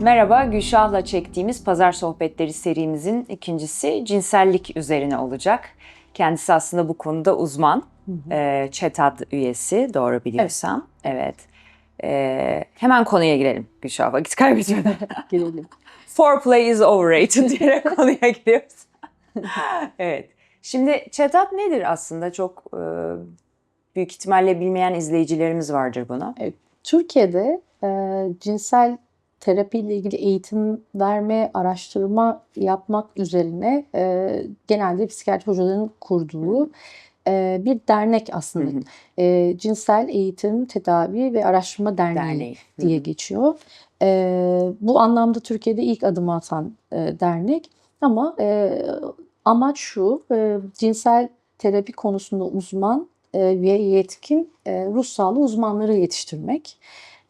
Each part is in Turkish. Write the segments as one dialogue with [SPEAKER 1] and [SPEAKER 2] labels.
[SPEAKER 1] Merhaba, Gülşah'la çektiğimiz Pazar Sohbetleri serimizin ikincisi cinsellik üzerine olacak. Kendisi aslında bu konuda uzman. Ee, ÇETAD üyesi, doğru biliyorsam. Evet. Ee, hemen konuya girelim Gülşah, vakit kaybetmeden.
[SPEAKER 2] Gelelim.
[SPEAKER 1] Foreplay is overrated diyerek konuya giriyoruz. evet. Şimdi ÇETAD nedir aslında? Çok e, büyük ihtimalle bilmeyen izleyicilerimiz vardır bunu.
[SPEAKER 2] Türkiye'de e, cinsel terapiyle ilgili eğitim verme, araştırma yapmak üzerine e, genelde psikiyatri hocalarının kurduğu e, bir dernek aslında.
[SPEAKER 1] Hı hı.
[SPEAKER 2] E, Cinsel Eğitim, Tedavi ve Araştırma Derneği,
[SPEAKER 1] Derneği.
[SPEAKER 2] diye geçiyor. E, bu anlamda Türkiye'de ilk adımı atan e, dernek. Ama e, amaç şu, e, cinsel terapi konusunda uzman e, ve yetkin e, ruh sağlığı uzmanları yetiştirmek.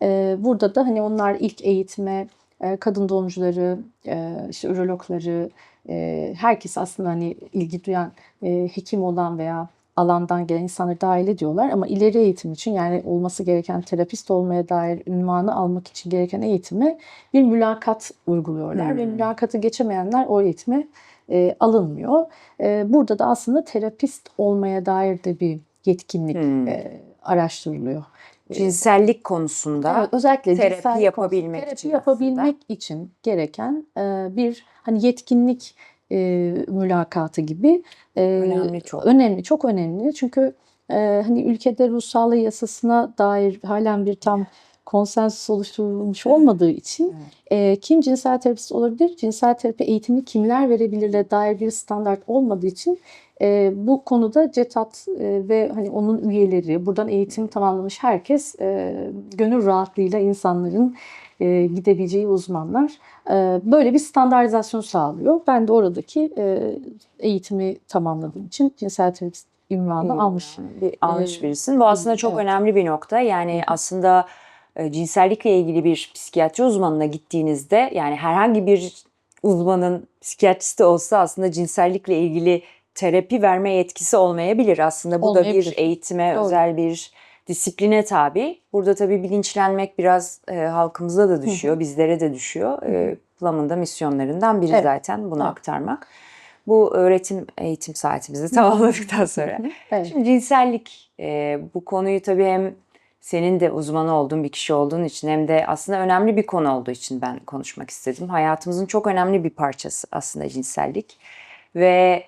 [SPEAKER 2] E, burada da hani onlar ilk eğitime e, kadın doğumcuları, e, işte ürologları, e, herkes aslında hani ilgi duyan, hekim olan veya alandan gelen insanları dahil ediyorlar. Ama ileri eğitim için yani olması gereken terapist olmaya dair ünvanı almak için gereken eğitime bir mülakat uyguluyorlar. Ve
[SPEAKER 1] Hmm.
[SPEAKER 2] mülakatı geçemeyenler o eğitime e, alınmıyor. E, burada da aslında terapist olmaya dair de bir yetkinlik
[SPEAKER 1] Hmm.
[SPEAKER 2] e, araştırılıyor.
[SPEAKER 1] Cinsellik konusunda
[SPEAKER 2] Evet, özellikle
[SPEAKER 1] terapi
[SPEAKER 2] cinsel
[SPEAKER 1] yapabilmek
[SPEAKER 2] terapi
[SPEAKER 1] için
[SPEAKER 2] yapabilmek için gereken e, bir hani yetkinlik e, mülakatı gibi e,
[SPEAKER 1] Önemli çok.
[SPEAKER 2] önemli çok önemli. Çünkü hani ülkede ruh sağlığı yasasına dair halen bir tam konsensüs oluşturulmuş olmadığı için e, kim cinsel terapist olabilir, cinsel terapi eğitimi kimler verebilirle dair bir standart olmadığı için e, bu konuda CETAT e, ve hani onun üyeleri, buradan eğitim tamamlamış herkes e, gönül rahatlığıyla insanların e, gidebileceği uzmanlar e, böyle bir standartizasyon sağlıyor. Ben de oradaki e, eğitimi tamamladığım için cinsel terapist ünvanı
[SPEAKER 1] Hmm,
[SPEAKER 2] almış.
[SPEAKER 1] bir almış
[SPEAKER 2] Ee,
[SPEAKER 1] birisin. Bu aslında çok
[SPEAKER 2] evet.
[SPEAKER 1] önemli bir nokta. Yani aslında e, cinsellikle ilgili bir psikiyatri uzmanına gittiğinizde yani herhangi bir uzmanın psikiyatristi olsa aslında cinsellikle ilgili terapi verme yetkisi olmayabilir. Aslında bu da bir
[SPEAKER 2] Olmayabilir.
[SPEAKER 1] eğitime,
[SPEAKER 2] Doğru.
[SPEAKER 1] özel bir disipline tabi. Burada tabii bilinçlenmek biraz e, halkımıza da düşüyor, bizlere de düşüyor. E, Plum'un da misyonlarından biri
[SPEAKER 2] Evet.
[SPEAKER 1] zaten bunu
[SPEAKER 2] Evet.
[SPEAKER 1] aktarmak. Bu öğretim eğitim saatimizi tamamladıktan sonra.
[SPEAKER 2] Evet.
[SPEAKER 1] Şimdi cinsellik e, bu konuyu tabii hem senin de uzmanı olduğun bir kişi olduğun için hem de aslında önemli bir konu olduğu için ben konuşmak istedim. Hayatımızın çok önemli bir parçası aslında cinsellik ve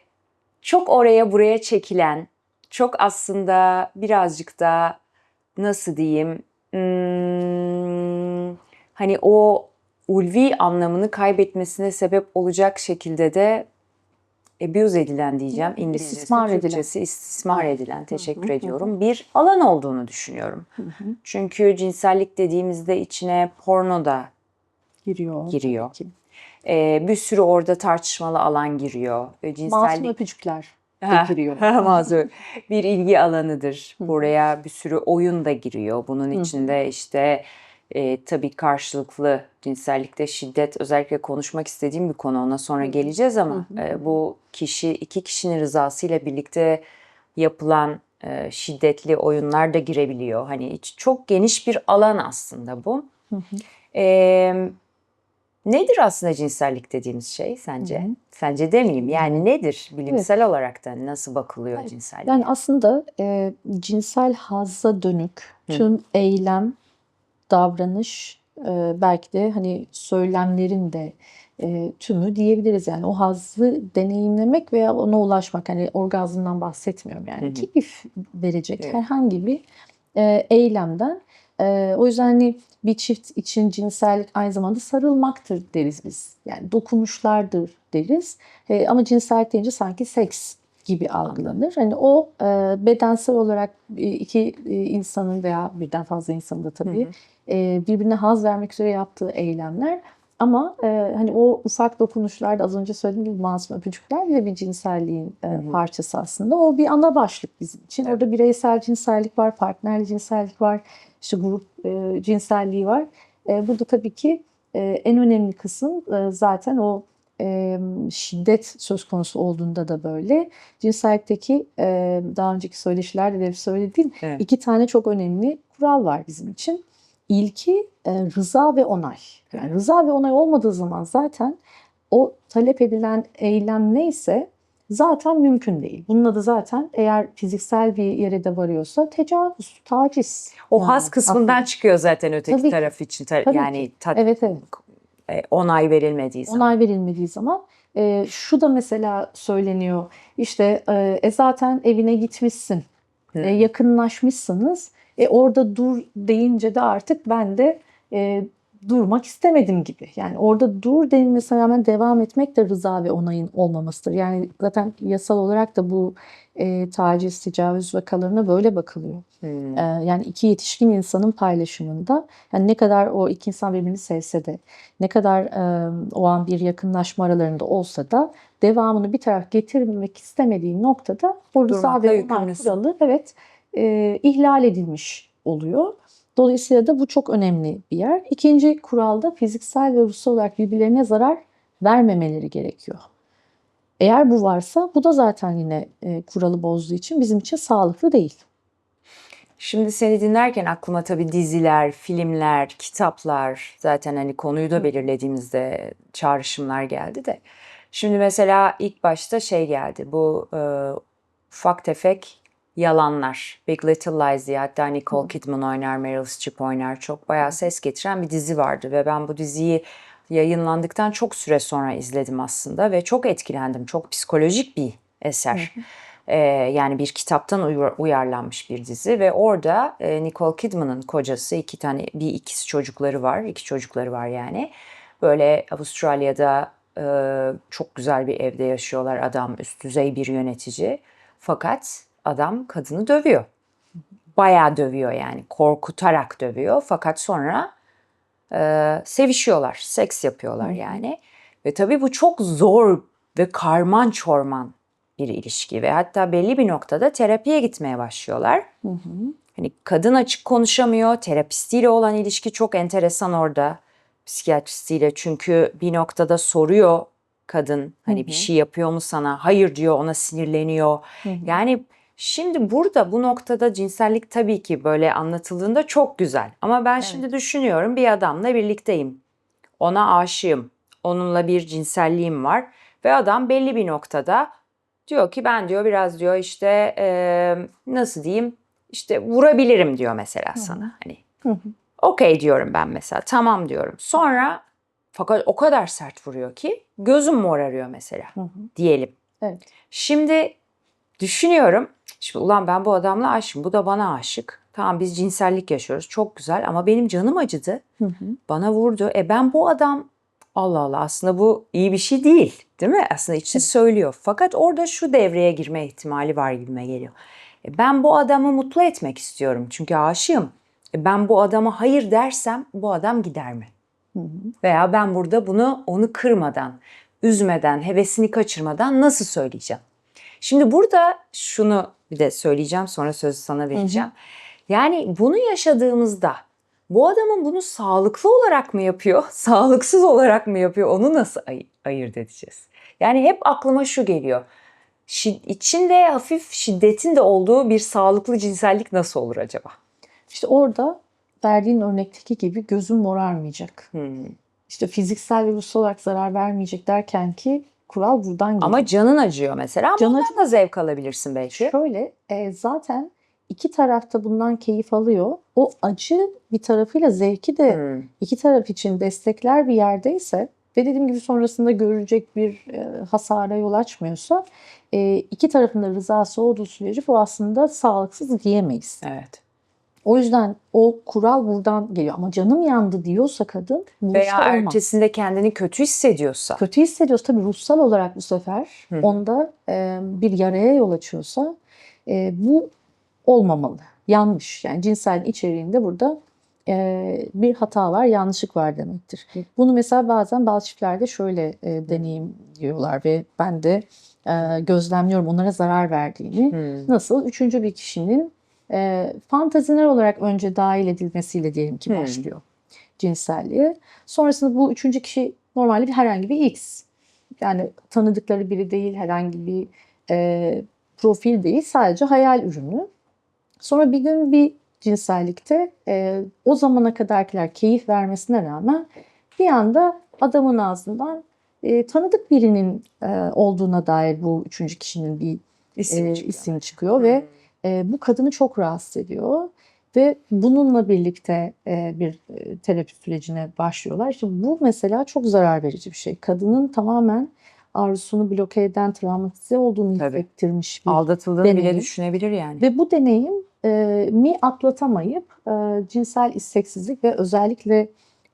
[SPEAKER 1] çok oraya buraya çekilen, çok aslında birazcık da nasıl diyeyim, hmm, hani o ulvi anlamını kaybetmesine sebep olacak şekilde de abuse edilen diyeceğim. İngilizcesi,
[SPEAKER 2] İstismar edilen.
[SPEAKER 1] Türkçesi istismar edilen. Teşekkür
[SPEAKER 2] hı hı.
[SPEAKER 1] ediyorum. Bir alan olduğunu düşünüyorum.
[SPEAKER 2] Hı hı.
[SPEAKER 1] Çünkü cinsellik dediğimizde içine porno da
[SPEAKER 2] Giriyor.
[SPEAKER 1] Giriyor.
[SPEAKER 2] Tabii ki.
[SPEAKER 1] E, bir sürü orada tartışmalı alan giriyor. E,
[SPEAKER 2] Masum
[SPEAKER 1] cinsellik
[SPEAKER 2] öpücükler de giriyor.
[SPEAKER 1] Mazur. Bir ilgi alanıdır. Buraya bir sürü oyun da giriyor. Bunun içinde işte e, tabii karşılıklı cinsellikte şiddet özellikle konuşmak istediğim bir konu. Ona sonra geleceğiz ama e, bu kişi iki kişinin rızasıyla birlikte yapılan e, şiddetli oyunlar da girebiliyor. Hani çok geniş bir alan aslında bu.
[SPEAKER 2] Hı hı.
[SPEAKER 1] E, nedir aslında cinsellik dediğimiz şey sence?
[SPEAKER 2] Hı hı.
[SPEAKER 1] Sence demeyeyim. Yani nedir bilimsel olarak da nasıl bakılıyor
[SPEAKER 2] Evet.
[SPEAKER 1] cinselliğe?
[SPEAKER 2] Yani aslında e, cinsel hazza dönük
[SPEAKER 1] Hı.
[SPEAKER 2] tüm eylem, davranış, e, belki de hani söylemlerin de e, tümü diyebiliriz. Yani o hazzı deneyimlemek veya ona ulaşmak. Hani orgazmdan bahsetmiyorum. Yani
[SPEAKER 1] Hı hı.
[SPEAKER 2] keyif verecek
[SPEAKER 1] Evet.
[SPEAKER 2] herhangi bir e, eylemden. E, o yüzden hani bir çift için cinsellik aynı zamanda sarılmaktır deriz biz. Yani dokunuşlardır deriz. E, ama cinsellik deyince sanki seks gibi algılanır. Hani o e, bedensel olarak e, iki e, insanın veya birden fazla insanın da tabii
[SPEAKER 1] Hı hı.
[SPEAKER 2] e, birbirine haz vermek üzere yaptığı eylemler. Ama e, hani o ufak dokunuşlar da az önce söylediğim gibi masum öpücükler bile bir cinselliğin e, parçası aslında. O bir ana başlık bizim için.
[SPEAKER 1] Evet.
[SPEAKER 2] Orada bireysel cinsellik var, partnerli cinsellik var, işte grup e, cinselliği var. E, burada tabii ki e, en önemli kısım e, zaten o e, şiddet söz konusu olduğunda da böyle. Cinsellikteki e, daha önceki söyleşilerde de söylediğim
[SPEAKER 1] Evet.
[SPEAKER 2] iki tane çok önemli kural var bizim için. İlki e, rıza ve onay. Yani rıza ve onay olmadığı zaman zaten o talep edilen eylem neyse zaten mümkün değil. Bunun adı zaten eğer fiziksel bir yere de varıyorsa tecavüz, taciz.
[SPEAKER 1] O
[SPEAKER 2] Yani
[SPEAKER 1] haz kısmından
[SPEAKER 2] aslında-
[SPEAKER 1] çıkıyor zaten öteki
[SPEAKER 2] Tabii
[SPEAKER 1] taraf için. Ta-
[SPEAKER 2] Tabii
[SPEAKER 1] yani ta-
[SPEAKER 2] Evet evet.
[SPEAKER 1] e, onay verilmediği zaman.
[SPEAKER 2] Onay verilmediği zaman e, şu da mesela söyleniyor. İşte e, e, zaten evine gitmişsin.
[SPEAKER 1] Hı.
[SPEAKER 2] E, yakınlaşmışsınız. E, orada dur deyince de artık ben de e, durmak istemedim gibi. Yani orada dur denilmesine rağmen devam etmek de rıza ve onayın olmamasıdır. Yani zaten yasal olarak da bu e, taciz, tecavüz vakalarına böyle bakılıyor.
[SPEAKER 1] Hmm.
[SPEAKER 2] Ee, yani iki yetişkin insanın paylaşımında yani ne kadar o iki insan birbirini sevse de ne kadar e, o an bir yakınlaşma aralarında olsa da devamını bir taraf getirmek istemediği noktada o rıza
[SPEAKER 1] Durmakla
[SPEAKER 2] ve onay kuralı evet e, ihlal edilmiş oluyor. Dolayısıyla da bu çok önemli bir yer. İkinci kuralda fiziksel ve ruhsal olarak birbirlerine zarar vermemeleri gerekiyor. Eğer bu varsa bu da zaten yine e, kuralı bozduğu için bizim için sağlıklı değil.
[SPEAKER 1] Şimdi seni dinlerken aklıma tabii diziler, filmler, kitaplar zaten hani konuyu da belirlediğimizde çağrışımlar geldi de. Şimdi mesela ilk başta şey geldi bu e, ufak tefek yalanlar. Big Little Lies diye hatta Nicole Kidman oynar, Meryl Streep oynar. Çok bayağı ses getiren bir dizi vardı ve ben bu diziyi yayınlandıktan çok süre sonra izledim aslında ve çok etkilendim. Çok psikolojik bir eser. Ee, yani bir kitaptan uyar- uyarlanmış bir dizi ve orada e, Nicole Kidman'ın kocası iki tane bir ikiz çocukları var. iki çocukları var yani. Böyle Avustralya'da e, çok güzel bir evde yaşıyorlar. Adam üst düzey bir yönetici. Fakat adam kadını dövüyor. Bayağı dövüyor yani. Korkutarak dövüyor. Fakat sonra e, sevişiyorlar. Seks yapıyorlar yani. Ve tabii bu çok zor ve karman çorman bir ilişki ve hatta belli bir noktada terapiye gitmeye başlıyorlar. Hani kadın açık konuşamıyor. Terapistiyle olan ilişki çok enteresan orada. Psikiyatristiyle çünkü bir noktada soruyor kadın hani bir şey yapıyor mu sana? Hayır diyor ona sinirleniyor. Yani şimdi burada bu noktada cinsellik tabii ki böyle anlatıldığında çok güzel. Ama ben şimdi düşünüyorum bir adamla birlikteyim. Ona aşığım. Onunla bir cinselliğim var. Ve adam belli bir noktada diyor ki ben diyor biraz diyor işte eee, nasıl diyeyim işte vurabilirim diyor mesela sana. Hani okey diyorum ben mesela tamam diyorum. Sonra fakat o kadar sert vuruyor ki gözüm morarıyor mesela diyelim.
[SPEAKER 2] Evet.
[SPEAKER 1] Şimdi düşünüyorum. Şimdi ulan ben bu adamla aşığım. Bu da bana aşık. Tamam biz cinsellik yaşıyoruz. Çok güzel ama benim canım acıdı. Bana vurdu. E ben bu adam Allah Allah aslında bu iyi bir şey değil. Değil mi? Aslında içi söylüyor. Fakat orada şu devreye girme ihtimali var gibime geliyor. E ben bu adamı mutlu etmek istiyorum. Çünkü aşığım. E ben bu adama hayır dersem bu adam gider mi? Veya ben burada bunu onu kırmadan, üzmeden, hevesini kaçırmadan nasıl söyleyeceğim? Şimdi burada şunu bir de söyleyeceğim sonra sözü sana vereceğim. Yani bunu yaşadığımızda bu adamın bunu sağlıklı olarak mı yapıyor, sağlıksız olarak mı yapıyor onu nasıl ay- ayırt edeceğiz? Yani hep aklıma şu geliyor. Şi- içinde hafif şiddetin de olduğu bir sağlıklı cinsellik nasıl olur acaba?
[SPEAKER 2] İşte orada verdiğin örnekteki gibi gözün morarmayacak.
[SPEAKER 1] Hmm.
[SPEAKER 2] İşte fiziksel ve ruhsal olarak zarar vermeyecek derken ki kural buradan geliyor.
[SPEAKER 1] Ama canın acıyor mesela ama
[SPEAKER 2] Can
[SPEAKER 1] ondan da zevk alabilirsin belki.
[SPEAKER 2] Şöyle e, zaten iki tarafta bundan keyif alıyor. O acı bir tarafıyla zevki de
[SPEAKER 1] Hmm.
[SPEAKER 2] iki taraf için destekler bir yerdeyse ve dediğim gibi sonrasında görülecek bir e, hasara yol açmıyorsa e, iki tarafın da rızası olduğu sürece bu aslında sağlıksız diyemeyiz.
[SPEAKER 1] Evet.
[SPEAKER 2] O yüzden o kural buradan geliyor. Ama canım yandı diyorsa kadın bu
[SPEAKER 1] Veya
[SPEAKER 2] olmaz.
[SPEAKER 1] ertesinde kendini kötü hissediyorsa.
[SPEAKER 2] Kötü hissediyorsa tabii ruhsal olarak bu sefer
[SPEAKER 1] Hı hı.
[SPEAKER 2] onda e, bir yaraya yol açıyorsa e, bu olmamalı. Yanlış. Yani cinsel içeriğinde burada e, bir hata var, yanlışlık var demektir. Bunu mesela bazen bazı çiftlerde şöyle e, deneyimliyorlar ve ben de e, gözlemliyorum onlara zarar verdiğini.
[SPEAKER 1] Hmm.
[SPEAKER 2] Nasıl? Üçüncü bir kişinin e, fantaziler olarak önce dahil edilmesiyle diyelim ki
[SPEAKER 1] Hmm.
[SPEAKER 2] başlıyor cinselliğe. Sonrasında bu üçüncü kişi normalde bir herhangi bir X. Yani tanıdıkları biri değil, herhangi bir e, profil değil, sadece hayal ürünü. Sonra bir gün bir cinsellikte e, o zamana kadarkiler keyif vermesine rağmen bir anda adamın ağzından e, tanıdık birinin e, olduğuna dair bu üçüncü kişinin bir
[SPEAKER 1] İsim
[SPEAKER 2] e,
[SPEAKER 1] çıkıyor.
[SPEAKER 2] isim çıkıyor ve e, bu kadını çok rahatsız ediyor ve bununla birlikte e, bir terapi sürecine başlıyorlar. İşte bu mesela çok zarar verici bir şey. Kadının tamamen arzusunu bloke eden, travmatize olduğunu
[SPEAKER 1] Tabii.
[SPEAKER 2] hissettirmiş bir
[SPEAKER 1] Aldatıldığını bile
[SPEAKER 2] deneyim.
[SPEAKER 1] düşünebilir yani.
[SPEAKER 2] ve bu deneyim e, mi atlatamayıp e, cinsel isteksizlik ve özellikle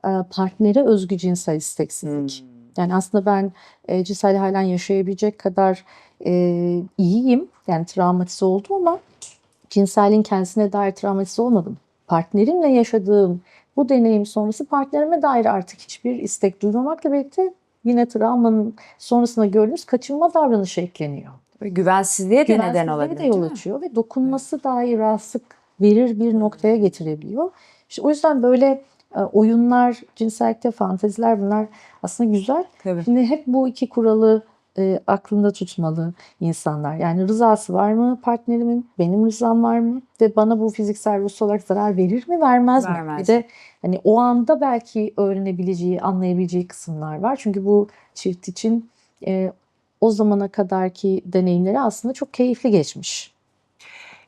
[SPEAKER 2] e, partnere özgü cinsel isteksizlik.
[SPEAKER 1] Hmm.
[SPEAKER 2] Yani aslında ben e, cinsel halen yaşayabilecek kadar e, iyiyim. Yani travmatize oldum ama cinselliğin kendisine dair travmatize olmadım. Partnerimle yaşadığım bu deneyim sonrası partnerime dair artık hiçbir istek duymamakla birlikte yine travmanın sonrasında gördüğümüz kaçınma davranışı ekleniyor.
[SPEAKER 1] Ve Güvensizliğe de neden
[SPEAKER 2] Güvensizliğe
[SPEAKER 1] olabilir.
[SPEAKER 2] de yol açıyor ve dokunması dahi rahatsızlık verir bir noktaya getirebiliyor. İşte o yüzden böyle e, oyunlar, cinsellikte fanteziler bunlar aslında güzel.
[SPEAKER 1] Tabii.
[SPEAKER 2] Şimdi hep bu iki kuralı e, aklında tutmalı insanlar. Yani rızası var mı partnerimin? Benim rızam var mı? Ve bana bu fiziksel ruhsal olarak zarar verir mi? Vermez, mi?
[SPEAKER 1] Vermez.
[SPEAKER 2] Bir de hani o anda belki öğrenebileceği, anlayabileceği kısımlar var. Çünkü bu çift için e, o zamana kadarki deneyimleri aslında çok keyifli geçmiş.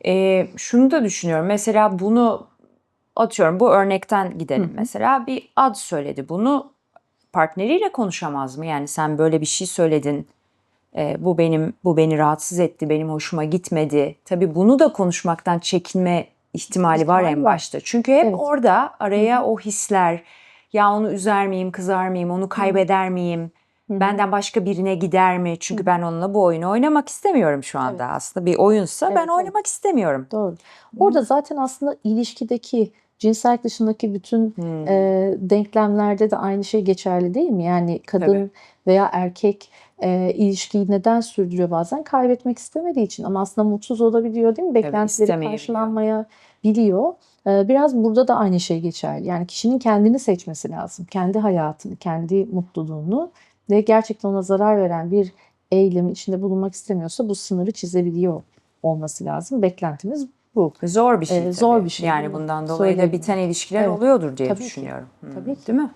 [SPEAKER 1] Ee, şunu da düşünüyorum. Mesela bunu atıyorum bu örnekten gidelim.
[SPEAKER 2] Hı.
[SPEAKER 1] Mesela bir ad söyledi. Bunu partneriyle konuşamaz mı? Yani sen böyle bir şey söyledin. Ee, bu benim bu beni rahatsız etti. Benim hoşuma gitmedi. Tabii bunu da konuşmaktan çekinme ihtimali var en
[SPEAKER 2] var.
[SPEAKER 1] başta. Çünkü hep
[SPEAKER 2] Evet.
[SPEAKER 1] orada araya o hisler ya onu üzer miyim, kızar mıyım, onu kaybeder miyim? Benden başka birine gider mi? Çünkü ben onunla bu oyunu oynamak istemiyorum şu anda. Aslında bir oyunsa
[SPEAKER 2] Evet,
[SPEAKER 1] ben
[SPEAKER 2] evet.
[SPEAKER 1] oynamak istemiyorum.
[SPEAKER 2] Doğru. Orada zaten aslında ilişkideki cinsellik dışındaki bütün
[SPEAKER 1] Hmm.
[SPEAKER 2] e, denklemlerde de aynı şey geçerli değil mi? Yani kadın
[SPEAKER 1] Tabii.
[SPEAKER 2] veya erkek e, ilişkiyi neden sürdürüyor bazen? Kaybetmek istemediği için ama aslında mutsuz olabiliyor değil mi? Beklentileri
[SPEAKER 1] istemeyebiliyor.
[SPEAKER 2] karşılanmayabiliyor. E, biraz burada da aynı şey geçerli. Yani kişinin kendini seçmesi lazım. Kendi hayatını, kendi mutluluğunu ve gerçekten ona zarar veren bir eylemin içinde bulunmak istemiyorsa bu sınırı çizebiliyor olması lazım. Beklentimiz bu.
[SPEAKER 1] Zor bir şey.
[SPEAKER 2] Ee,
[SPEAKER 1] tabii.
[SPEAKER 2] zor bir şey,
[SPEAKER 1] Yani bundan dolayı da
[SPEAKER 2] Söylemiyorum.
[SPEAKER 1] biten ilişkiler
[SPEAKER 2] Evet.
[SPEAKER 1] oluyordur diye
[SPEAKER 2] Tabii ki.
[SPEAKER 1] düşünüyorum. Hmm.
[SPEAKER 2] Tabii ki.
[SPEAKER 1] Değil mi?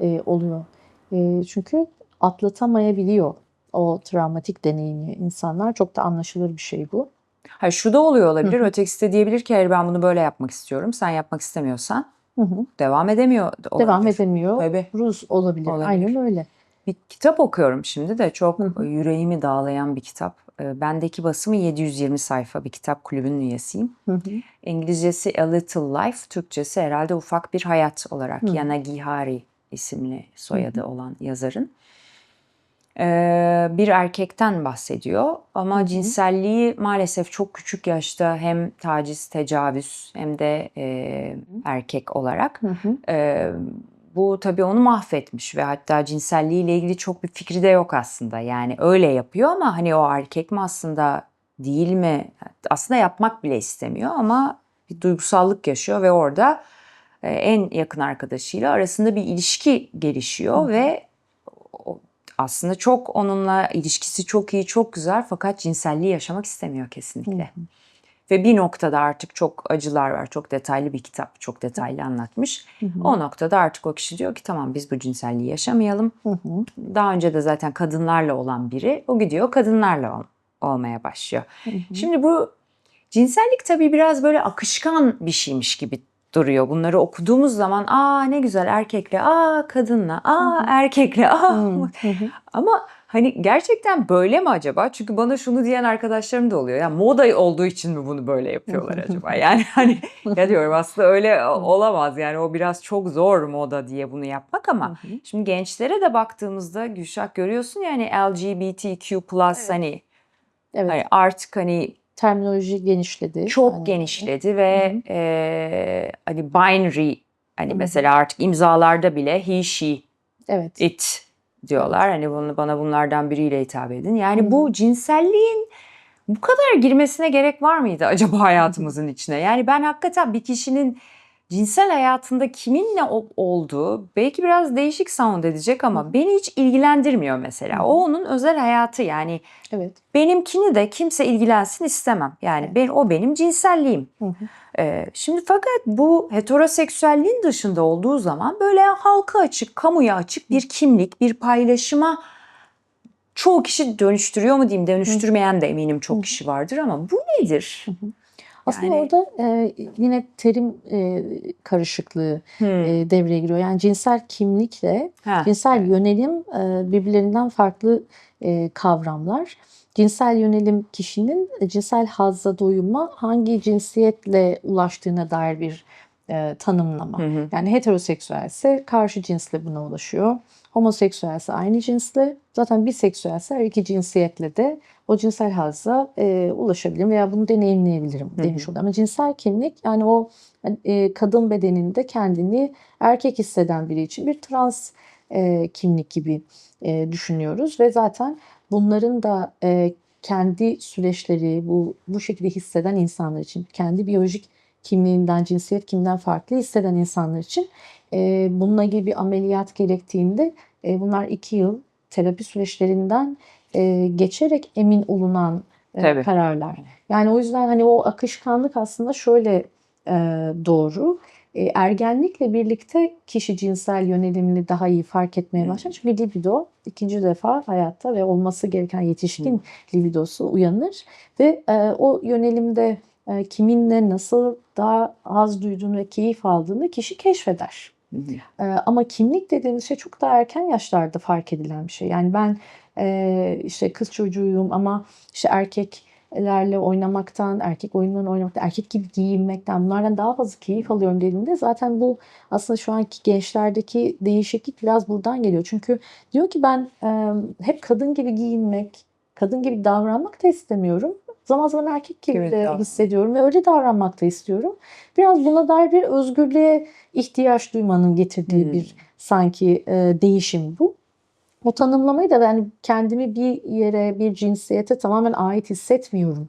[SPEAKER 2] e, oluyor. E, çünkü atlatamayabiliyor o travmatik deneyimi insanlar. Çok da anlaşılır bir şey bu.
[SPEAKER 1] Hayır şu da oluyor olabilir.
[SPEAKER 2] Hı hı.
[SPEAKER 1] Ötekisi de diyebilir ki hayır ben bunu böyle yapmak istiyorum. Sen yapmak istemiyorsan
[SPEAKER 2] Hı hı.
[SPEAKER 1] devam edemiyor da olabilir.
[SPEAKER 2] Devam edemiyor.
[SPEAKER 1] Tabii.
[SPEAKER 2] Rus olabilir.
[SPEAKER 1] Olabilir.
[SPEAKER 2] Aynen öyle.
[SPEAKER 1] Bir kitap okuyorum şimdi de çok
[SPEAKER 2] Hı hı.
[SPEAKER 1] yüreğimi dağlayan bir kitap. Ee, Bendeki basımı 720 sayfa bir kitap kulübünün üyesiyim.
[SPEAKER 2] Hı hı.
[SPEAKER 1] İngilizcesi A Little Life, Türkçesi herhalde ufak bir hayat olarak.
[SPEAKER 2] Hı.
[SPEAKER 1] Yanagihari isimli soyadı olan yazarın. Ee, bir erkekten bahsediyor ama
[SPEAKER 2] Hı hı.
[SPEAKER 1] cinselliği maalesef çok küçük yaşta hem taciz, tecavüz hem de e, erkek olarak.
[SPEAKER 2] Hı hı.
[SPEAKER 1] Ee, bu tabii onu mahvetmiş ve hatta cinselliğiyle ilgili çok bir fikri de yok aslında. Yani öyle yapıyor ama hani o erkek mi aslında değil mi? Aslında yapmak bile istemiyor ama bir duygusallık yaşıyor ve orada e, en yakın arkadaşıyla arasında bir ilişki gelişiyor
[SPEAKER 2] Hı
[SPEAKER 1] ve aslında çok onunla ilişkisi çok iyi, çok güzel fakat cinselliği yaşamak istemiyor kesinlikle.
[SPEAKER 2] Hı.
[SPEAKER 1] Ve bir noktada artık çok acılar var. Çok detaylı bir kitap. Çok detaylı anlatmış.
[SPEAKER 2] Hı hı.
[SPEAKER 1] O noktada artık o kişi diyor ki tamam biz bu cinselliği yaşamayalım.
[SPEAKER 2] Hı hı.
[SPEAKER 1] Daha önce de zaten kadınlarla olan biri. O gidiyor kadınlarla ol- olmaya başlıyor.
[SPEAKER 2] Hı hı.
[SPEAKER 1] Şimdi bu cinsellik tabii biraz böyle akışkan bir şeymiş gibi duruyor. Bunları okuduğumuz zaman aa ne güzel erkekle, aa kadınla, aa
[SPEAKER 2] Hı hı.
[SPEAKER 1] erkekle, aa
[SPEAKER 2] Hı hı.
[SPEAKER 1] ama hani gerçekten böyle mi acaba? Çünkü bana şunu diyen arkadaşlarım da oluyor. Ya moda olduğu için mi bunu böyle yapıyorlar acaba? Yani hani ya diyorum aslında öyle olamaz. Yani o biraz çok zor moda diye bunu yapmak ama şimdi gençlere de baktığımızda Gülşah görüyorsun yani LGBTQ plus hani,
[SPEAKER 2] Evet.
[SPEAKER 1] hani artık hani
[SPEAKER 2] Terminoloji genişledi.
[SPEAKER 1] çok
[SPEAKER 2] Hani-
[SPEAKER 1] genişledi ve eee, hani binary hani
[SPEAKER 2] Hı hı.
[SPEAKER 1] mesela artık imzalarda bile he she
[SPEAKER 2] Evet.
[SPEAKER 1] it diyorlar. Hani bunu bana bunlardan biriyle hitap edin. Yani bu cinselliğin bu kadar girmesine gerek var mıydı acaba hayatımızın içine? Yani ben hakikaten bir kişinin cinsel hayatında kiminle olduğu belki biraz değişik sound edecek ama beni hiç ilgilendirmiyor mesela. O onun özel hayatı yani
[SPEAKER 2] Evet.
[SPEAKER 1] benimkini de kimse ilgilensin istemem. Yani ben o benim cinselliğim.
[SPEAKER 2] Hı hı.
[SPEAKER 1] Ee, şimdi fakat bu heteroseksüelliğin dışında olduğu zaman böyle halka açık, kamuya açık bir kimlik, bir paylaşıma çoğu kişi dönüştürüyor mu diyeyim, dönüştürmeyen de eminim
[SPEAKER 2] Hı.
[SPEAKER 1] çok kişi vardır ama bu nedir?
[SPEAKER 2] Aslında
[SPEAKER 1] Yani-
[SPEAKER 2] orada e, yine terim e, karışıklığı
[SPEAKER 1] Hmm.
[SPEAKER 2] e, devreye giriyor. Yani cinsel kimlikle
[SPEAKER 1] Ha,
[SPEAKER 2] cinsel yönelim e, birbirlerinden farklı e, kavramlar. Cinsel yönelim kişinin e, cinsel hazza doyuma hangi cinsiyetle ulaştığına dair bir e, tanımlama.
[SPEAKER 1] Hı hı.
[SPEAKER 2] Yani heteroseksüelse karşı cinsle buna ulaşıyor. Homoseksüelse aynı cinsle. Zaten biseksüelse her iki cinsiyetle de o cinsel hazza e, ulaşabilirim veya bunu deneyimleyebilirim
[SPEAKER 1] Hı hı.
[SPEAKER 2] demiş oluyor. Ama cinsel kimlik yani o e, kadın bedeninde kendini erkek hisseden biri için bir trans e, kimlik gibi e, düşünüyoruz ve zaten bunların da e, kendi süreçleri bu bu şekilde hisseden insanlar için kendi biyolojik kimliğinden cinsiyet kimliğinden farklı hisseden insanlar için e, bununla ilgili bir ameliyat gerektiğinde e, bunlar iki yıl terapi süreçlerinden e, geçerek emin olunan e,
[SPEAKER 1] Tabii.
[SPEAKER 2] kararlar. Yani o yüzden hani o akışkanlık aslında şöyle e, doğru. E, ergenlikle birlikte kişi cinsel yönelimini daha iyi fark etmeye
[SPEAKER 1] Hı.
[SPEAKER 2] başlar. Çünkü libido ikinci defa hayatta ve olması gereken yetişkin libidosu uyanır ve e, o yönelimde e, kiminle nasıl daha az duyduğunu ve keyif aldığını kişi keşfeder. Ee, ama kimlik dediğimiz şey çok daha erken yaşlarda fark edilen bir şey. Yani ben e, işte kız çocuğuyum ama işte erkeklerle oynamaktan, erkek oyunlarını oynamaktan, erkek gibi giyinmekten bunlardan daha fazla keyif alıyorum dediğinde zaten bu aslında şu anki gençlerdeki değişiklik biraz buradan geliyor. Çünkü diyor ki ben e, hep kadın gibi giyinmek, kadın gibi davranmak da istemiyorum. Zaman zaman erkek gibi
[SPEAKER 1] Gibi
[SPEAKER 2] de
[SPEAKER 1] davran-
[SPEAKER 2] hissediyorum ve öyle davranmak da istiyorum. Biraz buna dair bir özgürlüğe ihtiyaç duymanın getirdiği
[SPEAKER 1] Hmm.
[SPEAKER 2] bir sanki e, değişim bu. O tanımlamayı da yani kendimi bir yere, bir cinsiyete tamamen ait hissetmiyorum.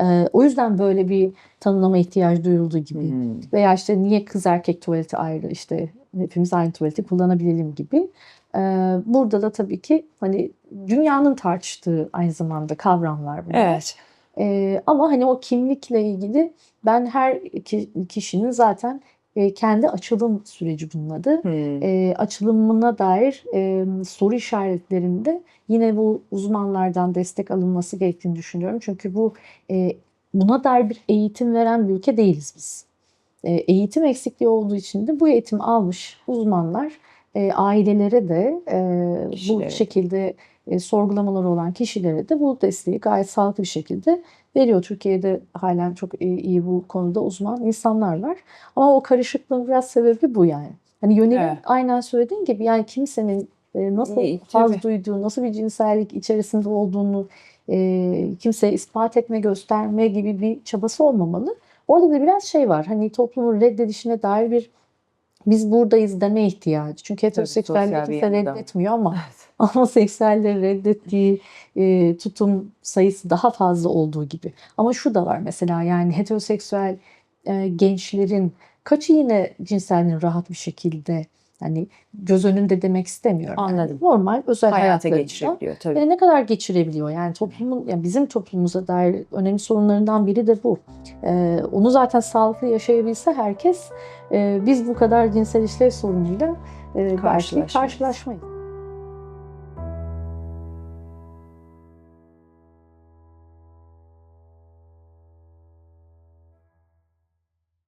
[SPEAKER 2] E, o yüzden böyle bir tanımlama ihtiyacı duyulduğu gibi.
[SPEAKER 1] Hmm.
[SPEAKER 2] Veya işte niye kız erkek tuvaleti ayrı işte hepimiz aynı tuvaleti kullanabilelim gibi. E, burada da tabii ki hani dünyanın tartıştığı aynı zamanda kavramlar bunlar.
[SPEAKER 1] Evet.
[SPEAKER 2] Ee, ama hani o kimlikle ilgili ben her ki- kişinin zaten e, kendi açılım süreci bunun adı.
[SPEAKER 1] Hmm.
[SPEAKER 2] E, açılımına dair e, soru işaretlerinde yine bu uzmanlardan destek alınması gerektiğini düşünüyorum. Çünkü bu e, buna dair bir eğitim veren bir ülke değiliz biz. E, eğitim eksikliği olduğu için de bu eğitimi almış uzmanlar e, ailelere de e, bu şekilde e, sorgulamaları olan kişilere de bu desteği gayet sağlıklı bir şekilde veriyor. Türkiye'de halen çok iyi, iyi bu konuda uzman insanlar var. Ama o karışıklığın biraz sebebi bu yani. Hani yönelim
[SPEAKER 1] Evet.
[SPEAKER 2] aynen söylediğin gibi yani kimsenin e, nasıl
[SPEAKER 1] İyi,
[SPEAKER 2] haz
[SPEAKER 1] tabii.
[SPEAKER 2] duyduğu, nasıl bir cinsellik içerisinde olduğunu e, kimseye ispat etme, gösterme gibi bir çabası olmamalı. Orada da biraz şey var. Hani toplumun reddedişine dair bir biz buradayız deme ihtiyacı. Çünkü heteroseksüelliği kimse reddetmiyor ama homoseksüellerin reddettiği e, tutum sayısı daha fazla olduğu gibi. Ama şu da var mesela yani heteroseksüel e, gençlerin kaçı yine cinselliğini rahat bir şekilde hani göz önünde demek istemiyorum. Yani
[SPEAKER 1] Anladım.
[SPEAKER 2] normal özel
[SPEAKER 1] Hayata
[SPEAKER 2] hayatlarında
[SPEAKER 1] geçirebiliyor tabii.
[SPEAKER 2] e, ne kadar geçirebiliyor? Yani toplumun, yani bizim toplumumuza dair önemli sorunlarından biri de bu. E, onu zaten sağlıklı yaşayabilse herkes e, biz bu kadar cinsel işlev sorunuyla e, belki karşılaşmayız.